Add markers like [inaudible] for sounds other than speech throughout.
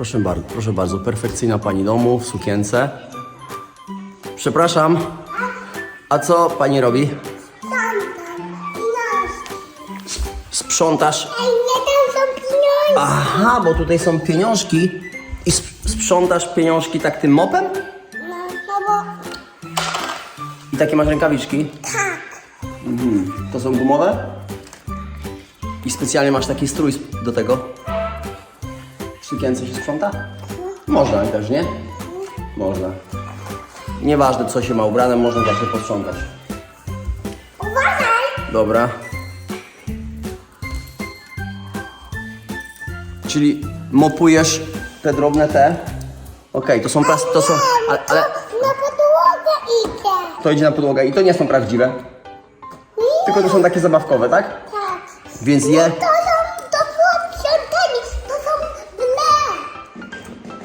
Proszę bardzo, proszę bardzo, perfekcyjna pani domu w sukience. Przepraszam, a co pani robi? Sprzątasz? Ej, nie tam są pieniądze. Aha, bo tutaj są pieniążki i sp- sprzątasz pieniążki tak tym mopem? No, no bo I takie masz rękawiczki? tak. Mhm. To są gumowe? I specjalnie masz taki strój do tego? Sukience się sprząta? Można też, nie? Można. Nieważne co się ma ubrane, można zawsze posprzątać. Uważaj. Dobra. Czyli mopujesz te drobne te? Okej, to są plas... to są... Ale, ale Na podłogę idzie. to idzie na podłogę i to nie są prawdziwe. Tylko to są takie zabawkowe, tak? Tak. Więc je... Są, to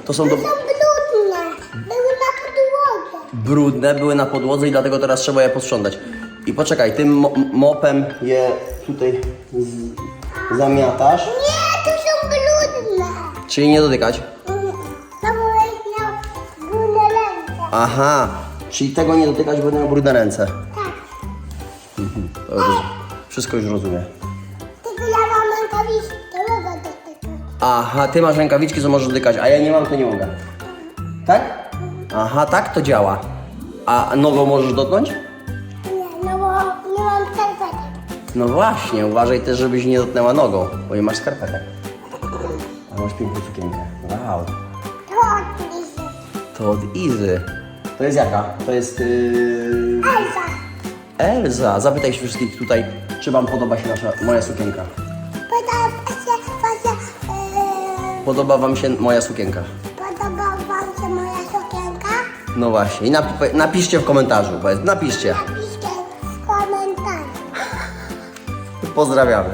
To są do... To są brudne. Były na podłodze. brudne, były na podłodze i dlatego teraz trzeba je posprzątać. I poczekaj, tym mo mopem je tutaj z- zamiatasz, Nie, to są brudne. czyli nie dotykać. Bo miał brudne ręce. Aha, czyli tego nie dotykać, bo będę miał brudne ręce. Tak. To już, wszystko już rozumiem. Tylko ja Aha, ty masz rękawiczki, co możesz dotykać, a ja nie mam, to nie mogę. Tak? Aha, tak to działa. A nogą możesz dotknąć? Nie, no bo nie mam skarpetek. No właśnie, uważaj też, żebyś nie dotknęła nogą, bo nie masz skarpetek. A masz piękną sukienkę. Wow. To oczywiście. To od Izy. To jest jaka? To jest... Yy... Elza. Elza. Zapytaj się wszystkich tutaj, czy wam podoba się nasza, moja sukienka. Podoba wam się moja sukienka? podoba wam się moja sukienka? No właśnie. I napi- napiszcie w komentarzu. Powiedz, napiszcie. Napiszcie w komentarzu. [laughs] Pozdrawiamy.